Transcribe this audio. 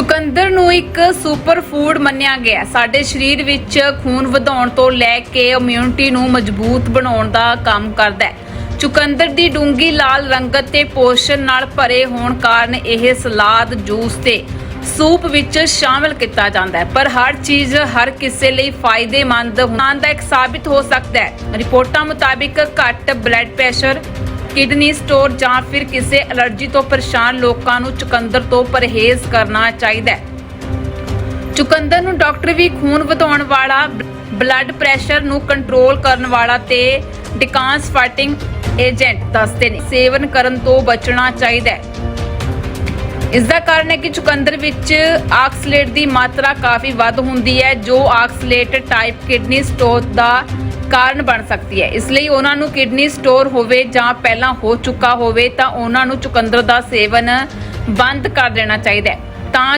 ਚੁਕੰਦਰ ਨੂੰ ਇੱਕ super food ਮੰਨਿਆ ਗਿਆ ਸਾਡੇ ਸਰੀਰ ਵਿੱਚ ਖੂਨ ਵਧਾਉਣ ਤੋਂ ਲੈ ਕੇ ਇਮਿਊਨਿਟੀ ਨੂੰ ਮਜ਼ਬੂਤ ਬਣਾਉਣ ਦਾ ਕੰਮ ਕਰਦਾ ਹੈ। ਚੁਕੰਦਰ ਦੀ ਡੂੰਗੀ ਲਾਲ ਰੰਗਤ ਤੇ ਪੋਸ਼ਣ ਨਾਲ ਭਰੇ ਹੋਣ ਕਾਰਨ ਇਹ ਸਲਾਦ, ਜੂਸ ਤੇ ਸੂਪ ਵਿੱਚ ਸ਼ਾਮਿਲ ਕੀਤਾ ਜਾਂਦਾ ਹੈ। ਪਰ ਹਰ ਚੀਜ਼ ਹਰ ਕਿਸੇ ਲਈ ਫਾਇਦੇਮੰਦ ਇੱਕ ਸਾਬਿਤ ਹੋ ਸਕਦਾ ਹੈ। ਰਿਪੋਰਟਾਂ ਮੁਤਾਬਿਕ ਘੱਟ ਬਲੱਡ ਪ੍ਰੈਸ਼ਰ ਕਿਡਨੀ ਸਟੋਰ ਜਾਂ ਫਿਰ ਕਿਸੇ ਐਲਰਜੀ ਤੋਂ ਪਰੇਸ਼ਾਨ ਲੋਕਾਂ ਨੂੰ ਚੁਕੰਦਰ ਤੋਂ ਪਰਹੇਜ਼ ਕਰਨਾ ਚਾਹੀਦਾ ਹੈ। ਚੁਕੰਦਰ ਨੂੰ ਡਾਕਟਰ ਵੀ ਖੂਨ ਵਧਾਉਣ ਵਾਲਾ, ਬਲੱਡ ਪ੍ਰੈਸ਼ਰ ਨੂੰ ਕੰਟਰੋਲ ਕਰਨ ਵਾਲਾ ਤੇ ਡਿਕਾਂਸ ਫਾਈਟਿੰਗ ਏਜੰਟ ਦੱਸਦੇ ਨੇ। ਸੇਵਨ ਕਰਨ ਤੋਂ ਬਚਣਾ ਚਾਹੀਦਾ ਹੈ। ਇਸ ਦਾ ਕਾਰਨ ਹੈ ਕਿ ਚੁਕੰਦਰ ਵਿੱਚ ਆਕਸਲੇਟ ਦੀ ਮਾਤਰਾ ਕਾਫੀ ਵੱਧ ਹੁੰਦੀ ਹੈ, ਜੋ ਆਕਸਲੇਟ ਟਾਈਪ ਕਿਡਨੀ ਸਟੋਨ ਦਾ ਕਾਰਨ ਬਣ ਸਕਦੀ ਹੈ। ਇਸ ਲਈ ਉਹਨਾਂ ਨੂੰ ਕਿਡਨੀ ਸਟੋਰ ਹੋਵੇ ਜਾਂ ਪਹਿਲਾਂ ਹੋ ਚੁੱਕਾ ਹੋਵੇ ਤਾਂ ਉਹਨਾਂ ਨੂੰ ਚੁਕੰਦਰ ਦਾ ਸੇਵਨ ਬੰਦ ਕਰ ਦੇਣਾ ਚਾਹੀਦਾ ਹੈ। ਤਾਂ